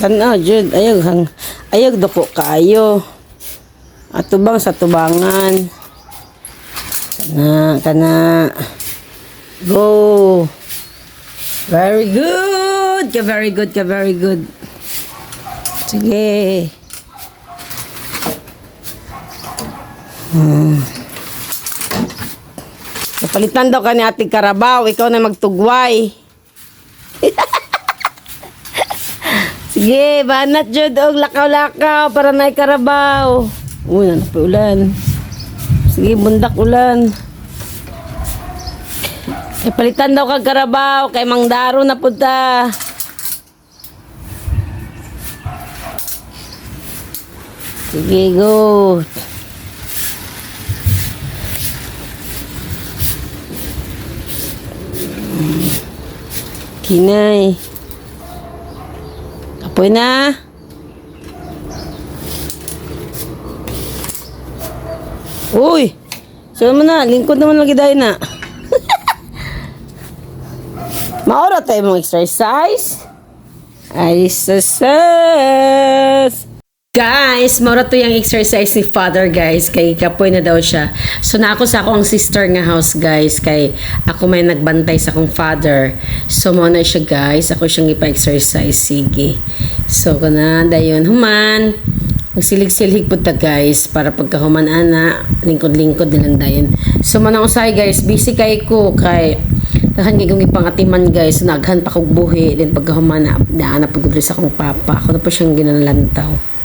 Kana jud ayog hang ayog dako kaayo. Atubang sa tubangan. Kana kana. Go. Very good. Ka very good ka very good. Sige. Hmm. Napalitan daw ka ni Ate Karabaw. Ikaw na magtugway. Sige, banat jud og lakaw-lakaw para na Karabaw. Uy, ano pa ulan. Sige, bundak ulan. Kay palitan daw kag Karabaw kay Mang Daro na punta. Sige, go. Kinay. Apoy na. Uy! Saan mo na? Lingkod naman lagi dahil na. Maura tayo mong exercise. Ay, sasas. Guys, maura to yung exercise ni father guys. Kay kapoy na daw siya. So na ako sa akong sister nga house guys. Kay ako may nagbantay sa akong father. So mo na siya guys. Ako siyang ipa-exercise. Sige. So kana dayon human. Magsilig-silig po ta guys. Para pagkahuman ana. Lingkod-lingkod nilang dayon. So manang usay guys. Busy kay ko kay Tahan kay kong ipangatiman guys. Naghan pa kog buhi. Then pagkahuman na. Na pagkudri sa akong papa. Ako na po siyang ginalantaw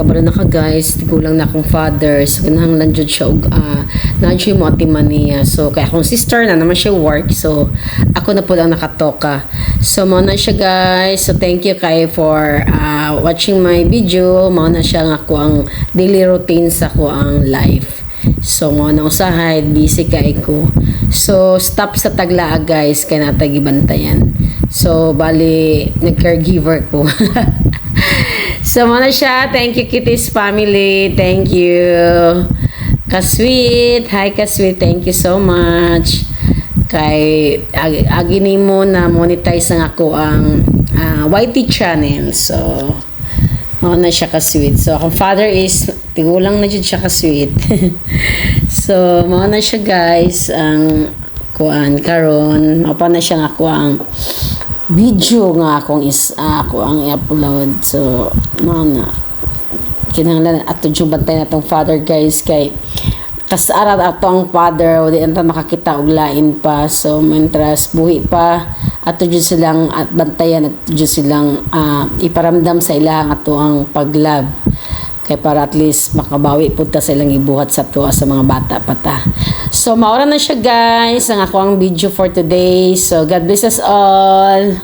kabalo na ka guys. Tigulang na akong father so kinahanglan jud siya og uh, nandiyo mo atiman niya so kay akong sister na naman siya work. So ako na po lang nakatoka. So mo na siya guys. So thank you kay for uh, watching my video. Mo na siya nga ako ang daily routine sa ko ang life. So, mo na usahay, busy kay ko. So, stop sa tagla guys, kay natagibantayan. So, bali, nag-caregiver ko. so, mo na siya. Thank you, Kitty's family. Thank you. Kasweet. Hi, Kasweet. Thank you so much. Kay, ag agini mo na monetize ang ako ang ah, YT channel. So, Mao na siya ka-sweet. So, akong father is, tigulang na dyan siya ka-sweet. so, mao na siya guys, ang kuan karon mao pa na siya nga kuang video nga akong is ah, ako ang i-upload. So, mao na. Kinahanglan ato yung bantay na tong father guys kay kasarat ato ang father di anta makakita og lain pa so mentras buhi pa ato jud silang at bantayan at jud silang ah, iparamdam sa ilang ato ang paglab kay para at least makabawi pud ta sa ilang ibuhat sa tuwa sa mga bata pa ta. So maura na siya guys ang ako ang video for today. So God bless us all.